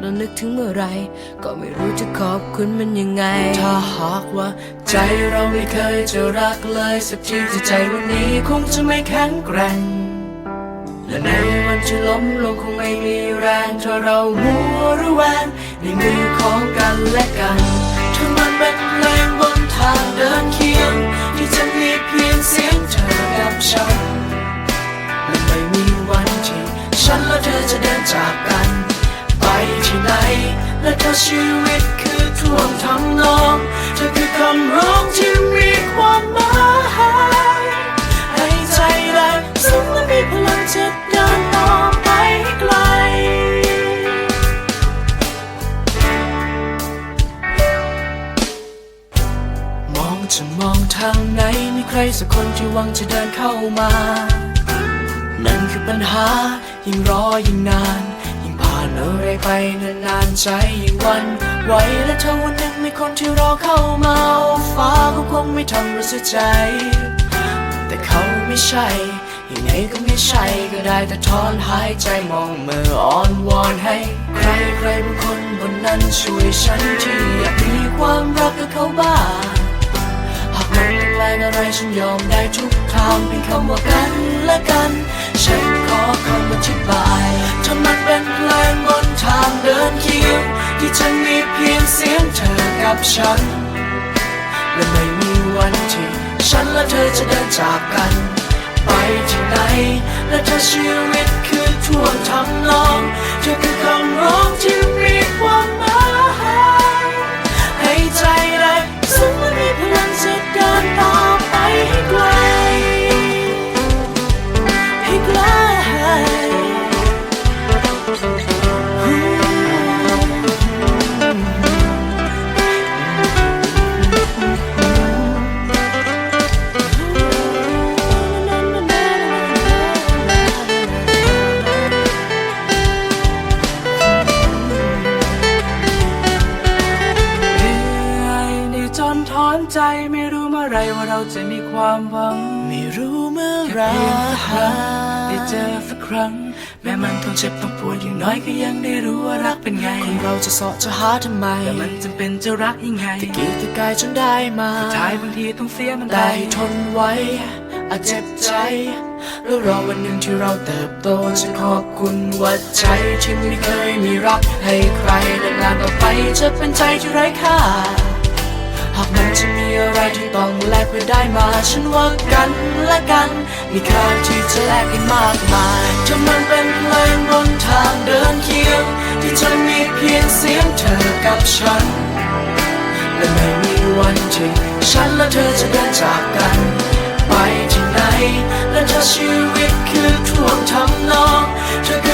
เรานึกถึงเมื่อไร ก็ไม่รู้จะขอบคุณมันยังไง ถ้าหากว่า ใจเราไม่เคยจะรักเลยสักทีที่ใจวันนี้คงจะไม่แข็งแกร่ง และในวันที่ล้มลงคงไม่มีแรงถ้าเรามัวระแวงในมือของกันและกันถ้ามันเป็นเพลงบน และถ้าชีวิตคือท่วงทำนองเธอคือคำร้องที่มีความหมายให้ใจแรงซึ่งและมีพลังจะเดินต่อไปไกลมองจะมองทางไหนมีใครสักคนที่หวังจะเดินเข้ามา นั่นคือปัญหายิ่งรอยิ่งนาน ไรไปนานๆใจยิ่งวันไหวและถ้าวันหนึ่งมีคนที่รอเข้ามาฟ้าก็คงไม่ทำราเสียใจ แต่เขาไม่ใช่ยังไงก็ไม่ใช่ก็ได้แต่ถอนหายใจมองมืออ่อนวอนให้ ใครใครบางคนบนนั้นช่วยฉันที่อยากมีความรักกับเขาบ้างหากมันเป็นแรงอะไรฉันยอมได้ทุกทางเป็นคำว่ากันและกัน ฉันขอคำอธิบายถ้ามั กับฉัน และไม่มีวันที่ฉันและเธอจะเดินจากกัน ไปที่ไหน และเธอชีวิตคือท่วงทำนองเธอคือ ใจไม่รู้เมื่อไรว่าเราจะมีความหวัง ไม่รู้เมื่อไหรเพียงสักครั้งได้เจอสักครั้ง แม้มันต้องเจ็บต้องปวดอย่างน้อยก็ยังได้รู้ว่ารักเป็นไงคนเราจะเสาะจะหาทำไมแต่มันจำเป็นจะรักยังไงตะกี้ตะกายจนได้มาท้ายบางทีต้องเสียมันไปได้ทนไว้อาจเจ็บใจ แล้วรอวันหนึ่งที่เราเติบโตจะขอบคุณว่าใจที่ไม่เคยมีรักให้ใครและนานต่อไปจะเป็นใจที่ไร้ค่า หากมันจะมีอะไรที่ต้องแลกเพื่อได้มา ฉันว่ากันและกัน มีค่าที่จะแลกให้มากมายจนมันเป็นเพลงบนทางเดินเคียง ที่จะมีเพียงเสียงเธอกับฉัน และไม่มีวันที่ฉันและเธอจะเดินจากกัน ไปที่ไหน และถ้าชีวิตคือท่วงทำนองเธอ